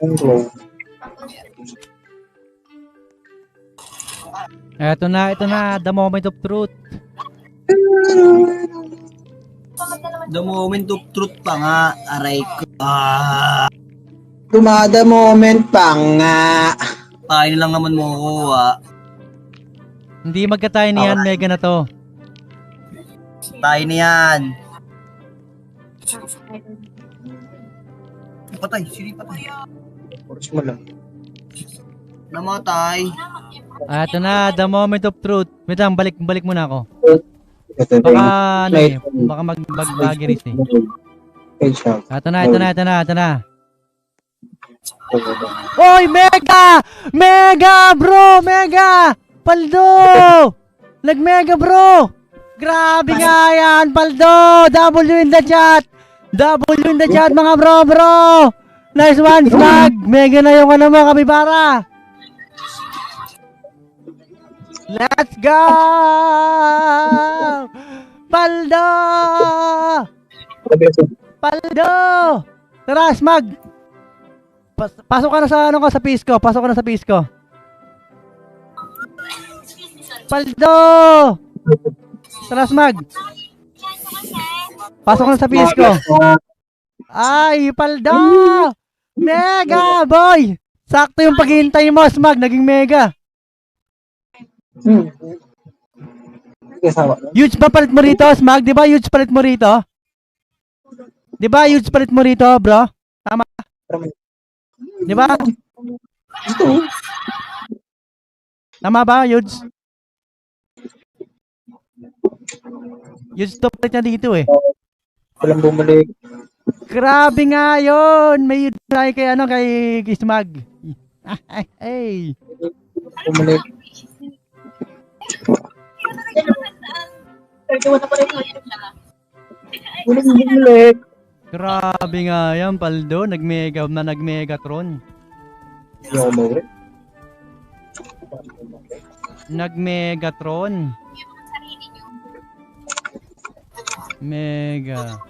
Ang glow. Eto na, ito na, the moment of truth. The moment of truth pa nga, aray ko. Ah, Dumada moment pa nga. tayo lang naman mo ko, ah. Hindi magkatayo niyan, mega na to. Tayo na yan. Patay, sino patay? Oras mo lang. Namatay. Eto na, the moment of truth. Wait lang, balik, balik muna ako. Ito Baka, yung ano eh, baka mag, mag, magiris eh. headshot. Eto na, ito na, ito na, ito na. Oy, mega! Mega, bro! Mega! Paldo! Nag-mega, bro! Grabe nga yan, Paldo! W in the chat! W in the chat, mga bro, bro! Nice one, Snag! Mega na yung ano mo, kapibara! Let's go! Paldo! Paldo! Tara, Smag! Pas pasok ka na sa ano ko sa pisco. Pasok ka na sa pisco. Paldo! Tara, Smag! Pasok na sa pisco. Ay, Paldo! Mega, boy! Sakto yung paghihintay mo, Smag. Naging mega. Huge ba palit mo rito, Smag? Di ba huge palit mo rito? Di ba huge palit mo rito, bro? Di ba? Tama ba, huge? Huge to palit na dito eh. Walang bumalik. Grabe nga yun! May tayo kay ano, kay kay Smag. Ay, ay. Bumalik. Walang bumalik. Grabe nga yan, Paldo. Nag-mega na nag-megatron. Hindi ako. Nag-megatron. Mega.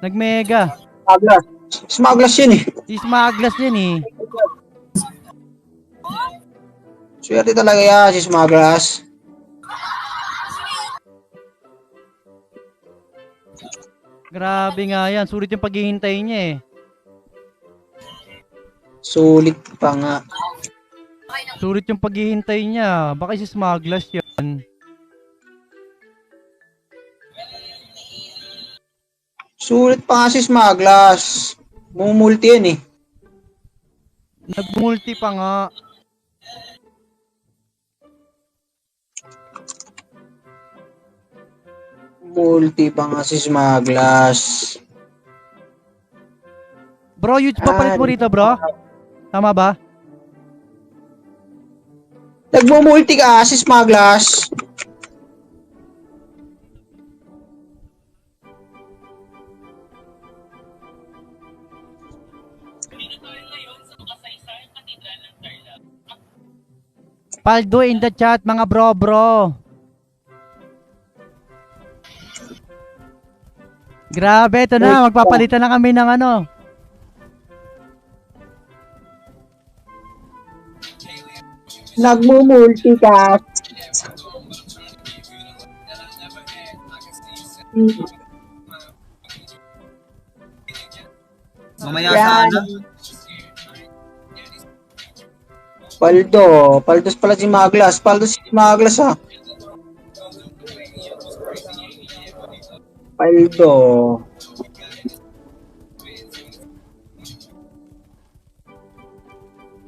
Nag-mega. Smaglas. Smaglas yun eh. Si Smaglas din eh. Swerte talaga yan si Smaglas. Grabe nga yan. Sulit yung paghihintay niya eh. Sulit pa nga. Sulit yung paghihintay niya. Baka si Smaglas yan. Sulit pa nga si Smaglas. Mumulti yan eh. Nag-multi pa nga. Multi pa nga si Smaglas. Bro, huge pa palit mo rito, bro? Tama ba? Nagmumulti ka si Smaglas. Paldo in the chat, mga bro, bro. Grabe, ito na. Magpapalitan na kami ng ano. Nagmumulti ka. Mamaya sa ano? Paldo. Paldos pala si Maglas. Paldo si Maglas ha. Paldo.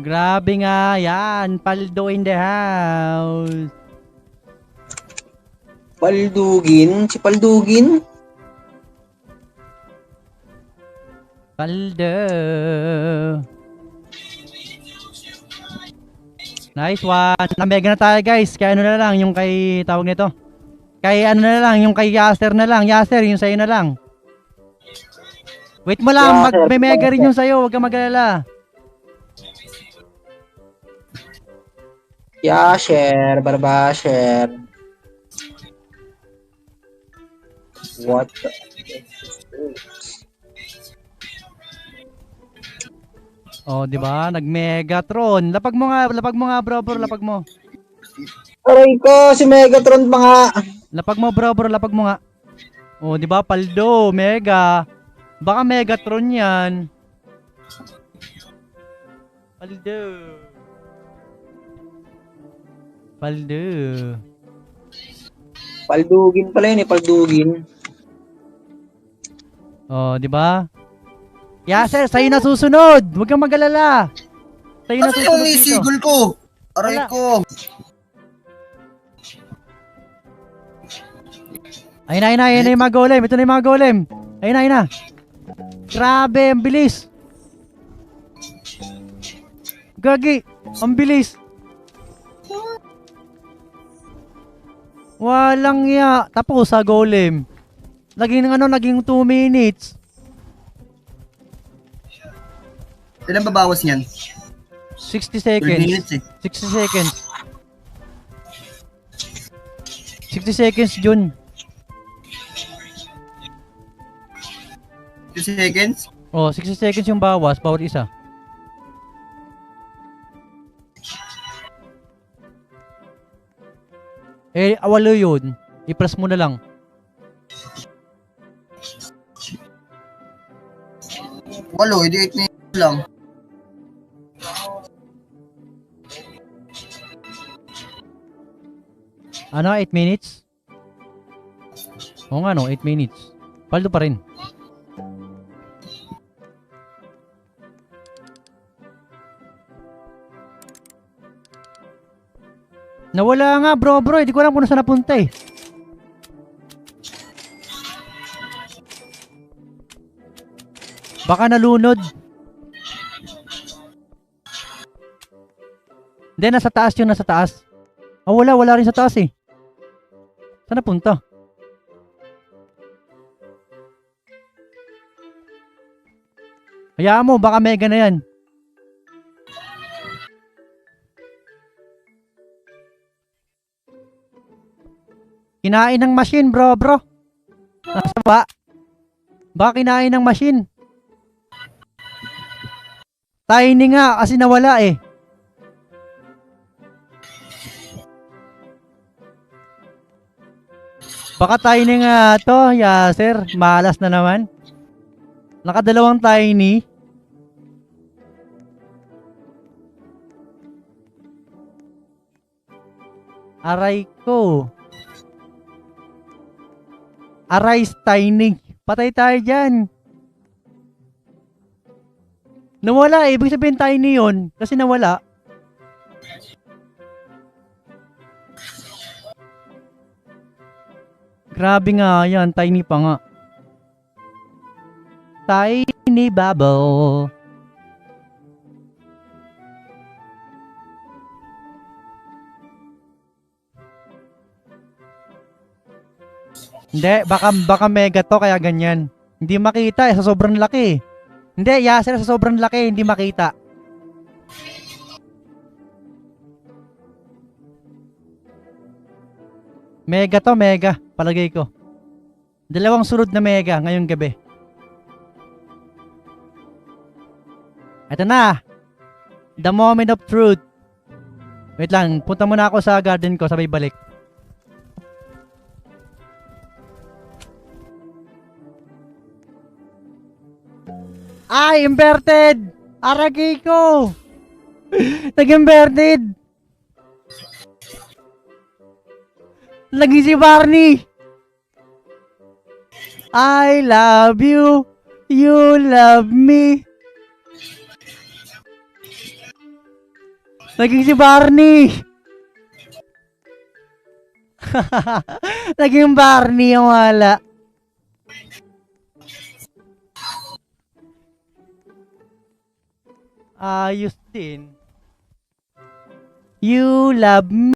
Grabe nga yan. Paldo in the house. Paldugin. Si Paldugin. Paldo. Nice one. Namega na tayo guys. Kaya ano na lang yung kay tawag nito. Kay ano na lang, yung kay Yaster na lang. Yaster, yung sa'yo na lang. Wait mo lang, mag may mega rin yung sa'yo. Huwag kang mag-alala. Yasher, Barbasher. What the... Oh, di ba? Nag-Megatron. Lapag mo nga, lapag mo nga, bro, bro, lapag mo. Aray ko, si Megatron pa nga. Lapag mo, bro, bro, lapag mo nga. Oh, di ba? Paldo, Mega. Baka Megatron 'yan. Paldo. Paldo. Paldugin pala yun eh, paldugin. Oh, di ba? Yaser, sa'yo na susunod. Huwag kang mag-alala. Sa'yo na Ano yung susunod dito. isigol ko? Aray Wala. ko. Ayun na, ayun na, ayun na yung mga golem. Ito na yung mga golem. Ayun na, ayun na. Grabe, ang bilis. Gagi, ang bilis. Walang ya. Tapos sa golem. Naging ano, naging 2 minutes. Ilan babawas niyan? 60 12 seconds. minutes eh. 60 seconds. 60 seconds, Jun. 2 seconds? Oh, 60 seconds yung bawas, bawat isa. Eh, awalo yun. I-press mo na lang. Walo, edi 8 minutes lang. Ano, 8 minutes? Oo nga no, 8 minutes. Paldo pa rin. Nawala nga bro bro, hindi ko alam kung saan napunta eh. Baka nalunod. Hindi, nasa taas yung nasa taas. Ah, wala, wala rin sa taas eh. Saan napunta? Hayaan mo, baka mega na yan. Kinain ng machine, bro, bro. Nasa ba? Baka kinain ng machine. Tiny nga, kasi nawala eh. Baka tiny nga to, Yaser. Malas na naman. Nakadalawang tiny. Aray ko. Aray tiny. Patay tayo dyan. Nawala eh. Ibig sabihin tiny yun. Kasi nawala. Grabe nga yan, tiny pa nga. Tiny bubble. Hindi, baka, baka mega to kaya ganyan. Hindi makita eh, sa sobrang laki. Hindi, yaser sa sobrang laki, hindi makita. Mega to, mega. Palagay ko. Dalawang sunod na mega ngayong gabi. Ito na. The moment of truth. Wait lang, punta muna ako sa garden ko, sabay balik. Ay, inverted! Aragay ko! Nag-inverted! Lagi si Barney! I love you. You love me. Naging si Barney. Naging Barney yung wala. Ayos din. You love me.